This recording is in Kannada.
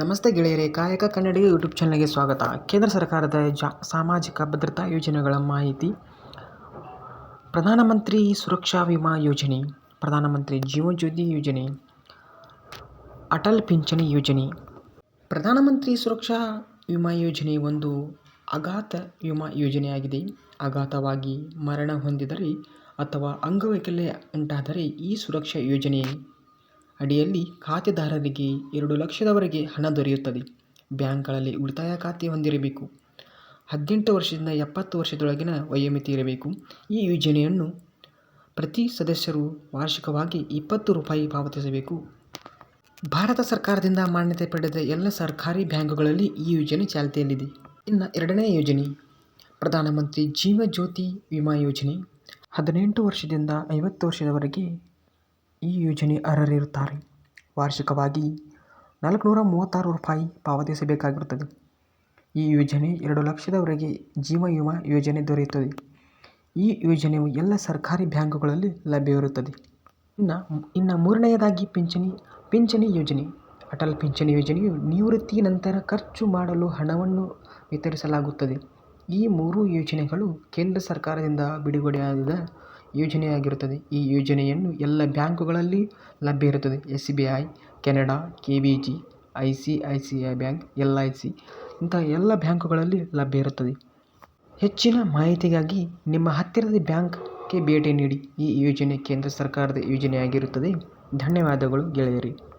ನಮಸ್ತೆ ಗೆಳೆಯರೇ, ಕಾಯಕ ಕನ್ನಡಿ ಯೂಟ್ಯೂಬ್ ಚಾನಲ್ಗೆ ಸ್ವಾಗತ. ಕೇಂದ್ರ ಸರ್ಕಾರದ ಜಾ, ಸಾಮಾಜಿಕ ಭದ್ರತಾ ಯೋಜನೆಗಳ ಮಾಹಿತಿ. ಪ್ರಧಾನಮಂತ್ರಿ ಸುರಕ್ಷಾ ವಿಮಾ ಯೋಜನೆ, ಪ್ರಧಾನಮಂತ್ರಿ ಜೀವನ್ ಜ್ಯೋತಿ ಯೋಜನೆ, ಅಟಲ್ ಪಿಂಚಣಿ ಯೋಜನೆ. ಪ್ರಧಾನಮಂತ್ರಿ ಸುರಕ್ಷಾ ವಿಮಾ ಯೋಜನೆ ಒಂದು ಅಘಾತ ವಿಮಾ ಯೋಜನೆಯಾಗಿದೆ. ಅಘಾತವಾಗಿ ಮರಣ ಹೊಂದಿದರೆ ಅಥವಾ ಅಂಗವೈಕಲ್ಯ ಉಂಟಾದರೆ ಈ ಸುರಕ್ಷಾ ಯೋಜನೆ ಅಡಿಯಲ್ಲಿ ಖಾತೆದಾರರಿಗೆ ಎರಡು ಲಕ್ಷದವರೆಗೆ ಹಣ ದೊರೆಯುತ್ತದೆ. ಬ್ಯಾಂಕ್ಗಳಲ್ಲಿ ಉಳಿತಾಯ ಖಾತೆ ಹೊಂದಿರಬೇಕು. ಹದಿನೆಂಟು ವರ್ಷದಿಂದ ಎಪ್ಪತ್ತು ವರ್ಷದೊಳಗಿನ ವಯೋಮಿತಿ ಇರಬೇಕು. ಈ ಯೋಜನೆಯನ್ನು ಪ್ರತಿ ಸದಸ್ಯರು ವಾರ್ಷಿಕವಾಗಿ ಇಪ್ಪತ್ತು ರೂಪಾಯಿ ಪಾವತಿಸಬೇಕು. ಭಾರತ ಸರ್ಕಾರದಿಂದ ಮಾನ್ಯತೆ ಪಡೆದ ಎಲ್ಲ ಸರ್ಕಾರಿ ಬ್ಯಾಂಕುಗಳಲ್ಲಿ ಈ ಯೋಜನೆ ಚಾಲ್ತಿಯಲ್ಲಿದೆ. ಇನ್ನು ಎರಡನೇ ಯೋಜನೆ, ಪ್ರಧಾನಮಂತ್ರಿ ಜೀವ ಜ್ಯೋತಿ ವಿಮಾ ಯೋಜನೆ. ಹದಿನೆಂಟು ವರ್ಷದಿಂದ ಐವತ್ತು ವರ್ಷದವರೆಗೆ ಈ ಯೋಜನೆ ಅರ್ಹರಿರುತ್ತಾರೆ. ವಾರ್ಷಿಕವಾಗಿ ನಾಲ್ಕುನೂರ ಮೂವತ್ತಾರು ರೂಪಾಯಿ ಪಾವತಿಸಬೇಕಾಗಿರುತ್ತದೆ. ಈ ಯೋಜನೆ ಎರಡು ಲಕ್ಷದವರೆಗೆ ಜೀವ ವಿಮಾ ಯೋಜನೆ ದೊರೆಯುತ್ತದೆ. ಈ ಯೋಜನೆಯು ಎಲ್ಲ ಸರ್ಕಾರಿ ಬ್ಯಾಂಕುಗಳಲ್ಲಿ ಲಭ್ಯವಿರುತ್ತದೆ. ಇನ್ನು ಇನ್ನು ಮೂರನೆಯದಾಗಿ ಪಿಂಚಣಿ ಪಿಂಚಣಿ ಯೋಜನೆ. ಅಟಲ್ ಪಿಂಚಣಿ ಯೋಜನೆಯು ನಿವೃತ್ತಿ ನಂತರ ಖರ್ಚು ಮಾಡಲು ಹಣವನ್ನು ವಿತರಿಸಲಾಗುತ್ತದೆ. ಈ ಮೂರು ಯೋಜನೆಗಳು ಕೇಂದ್ರ ಸರ್ಕಾರದಿಂದ ಬಿಡುಗಡೆಯಾದ ಯೋಜನೆಯಾಗಿರುತ್ತದೆ. ಈ ಯೋಜನೆಯನ್ನು ಎಲ್ಲ ಬ್ಯಾಂಕುಗಳಲ್ಲಿ ಲಭ್ಯ ಇರುತ್ತದೆ. S B I, Canara, K V G, I C I C I bank, L I C ಇಂಥ ಎಲ್ಲ ಬ್ಯಾಂಕುಗಳಲ್ಲಿ ಲಭ್ಯ ಇರುತ್ತದೆ. ಹೆಚ್ಚಿನ ಮಾಹಿತಿಗಾಗಿ ನಿಮ್ಮ ಹತ್ತಿರದ ಬ್ಯಾಂಕ್ಗೆ ಭೇಟಿ ನೀಡಿ. ಈ ಯೋಜನೆ ಕೇಂದ್ರ ಸರ್ಕಾರದ ಯೋಜನೆಯಾಗಿರುತ್ತದೆ. ಧನ್ಯವಾದಗಳು ಗೆಳೆಯರಿ.